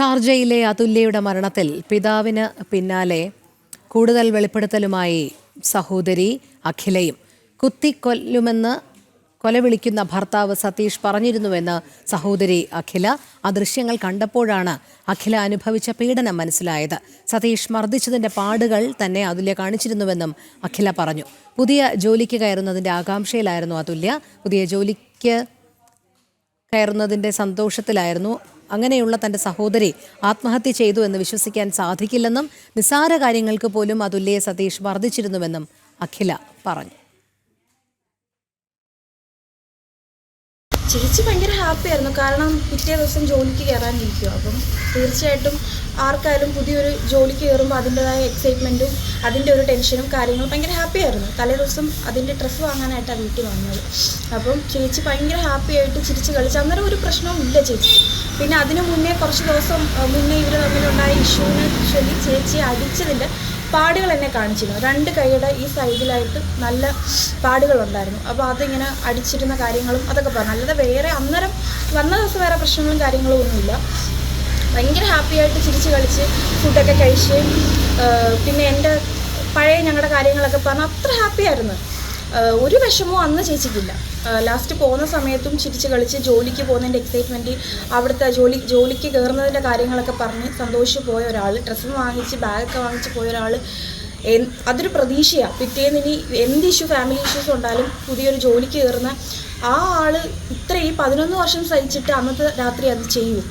ഷാർജയിലെ അതുല്യയുടെ മരണത്തിൽ പിതാവിന് പിന്നാലെ കൂടുതൽ വെളിപ്പെടുത്തലുമായി സഹോദരി അഖിലയും കുത്തിക്കൊല്ലുമെന്ന് കൊലവിളിക്കുന്ന ഭർത്താവ് സതീഷ് പറഞ്ഞിരുന്നുവെന്ന് സഹോദരി അഖില ആ ദൃശ്യങ്ങൾ കണ്ടപ്പോഴാണ് അഖില അനുഭവിച്ച പീഡനം മനസ്സിലായത്. സതീഷ് മർദ്ദിച്ചതിന്റെ പാടുകൾ തന്നെ അതുല്യ കാണിച്ചിരുന്നുവെന്നും അഖില പറഞ്ഞു. പുതിയ ജോലിക്ക് കയറുന്നതിന്റെ ആകാംക്ഷയിലായിരുന്നു അതുല്യ. പുതിയ ജോലിക്ക് കയറുന്നതിന്റെ സന്തോഷത്തിലായിരുന്നു അങ്ങനെയുള്ള തന്റെ സഹോദരി ആത്മഹത്യ ചെയ്തു എന്ന് വിശ്വസിക്കാൻ സാധിക്കില്ലെന്നും നിസ്സാര കാര്യങ്ങൾക്ക് പോലും അതുല്യെ സതീഷ് വർദ്ധിച്ചിരുന്നുവെന്നും അഖില പറഞ്ഞു. ചേച്ചി ഭയങ്കര ഹാപ്പി ആയിരുന്നു. കാരണം പിറ്റേ ദിവസം ജോലിക്ക് കയറാനിരിക്കും അപ്പം തീർച്ചയായിട്ടും ആർക്കായാലും പുതിയൊരു ജോലിക്ക് കയറുമ്പോൾ അതിന്റെതായ എക്സൈറ്റ്മെന്റും അതിന്റെ ഒരു ടെൻഷനും കാര്യങ്ങളും ഭയങ്കര ഹാപ്പി ആയിരുന്നു. തലേ ദിവസം അതിന്റെ ഡ്രസ്സ് വാങ്ങാനായിട്ടാണ് വീട്ടിൽ വന്നത്. അപ്പം ചേച്ചി ഭയങ്കര ഹാപ്പി ആയിട്ട് ചിരിച്ച് കളിച്ച് അന്നേരം ഒരു പ്രശ്നവും ഇല്ല ചേച്ചി. പിന്നെ അതിനു മുന്നേ കുറച്ച് ദിവസം മുന്നേ ഇവർ തമ്മിലുണ്ടായ ഇഷ്യൂവിനെ ചൊല്ലി ചേച്ചിയെ അടിച്ചതിന്റെ പാടുകൾ എന്നെ കാണിച്ചിരുന്നു. രണ്ട് കൈയുടെ ഈ സൈഡിലായിട്ട് നല്ല പാടുകളുണ്ടായിരുന്നു. അപ്പോൾ അതിങ്ങനെ അടിച്ചിരുന്ന കാര്യങ്ങളും അതൊക്കെ പറഞ്ഞു. അല്ലാതെ വേറെ അന്നേരം വന്ന ദിവസം വേറെ പ്രശ്നങ്ങളും കാര്യങ്ങളും ഒന്നുമില്ല. ഭയങ്കര ഹാപ്പി ആയിട്ട് ചിരിച്ച് കളിച്ച് ഫുഡൊക്കെ കഴിച്ച് പിന്നെ എന്റെ പഴയ ഞങ്ങളുടെ കാര്യങ്ങളൊക്കെ പറഞ്ഞ് അത്ര ഹാപ്പി ആയിരുന്നു. ആ, ഒരു വിഷമവും അന്ന് ചേച്ചിക്കില്ല. ലാസ്റ്റ് പോകുന്ന സമയത്തും ചിരിച്ച് കളിച്ച് ജോലിക്ക് പോകുന്നതിന്റെ എക്സൈറ്റ്മെന്റ് അവിടുത്തെ ജോലി ജോലിക്ക് കയറുന്നതിന്റെ കാര്യങ്ങളൊക്കെ പറഞ്ഞ് സന്തോഷിച്ച് പോയ ഒരാൾ ഡ്രസ്സ് വാങ്ങിച്ച് ബാഗൊക്കെ വാങ്ങിച്ച് പോയ ഒരാൾ അതൊരു പ്രതീക്ഷയാണ് പിറ്റേന്ന് ഇനി എന്ത് ഇഷ്യൂ ഫാമിലി ഇഷ്യൂസ് ഉണ്ടായാലും പുതിയൊരു ജോലിക്ക് കയറുന്ന ആ ആൾ ഇത്ര ഈ പതിനൊന്ന് വർഷം സഹിച്ചിട്ട് അന്നത്തെ രാത്രി അത് ചെയ്യും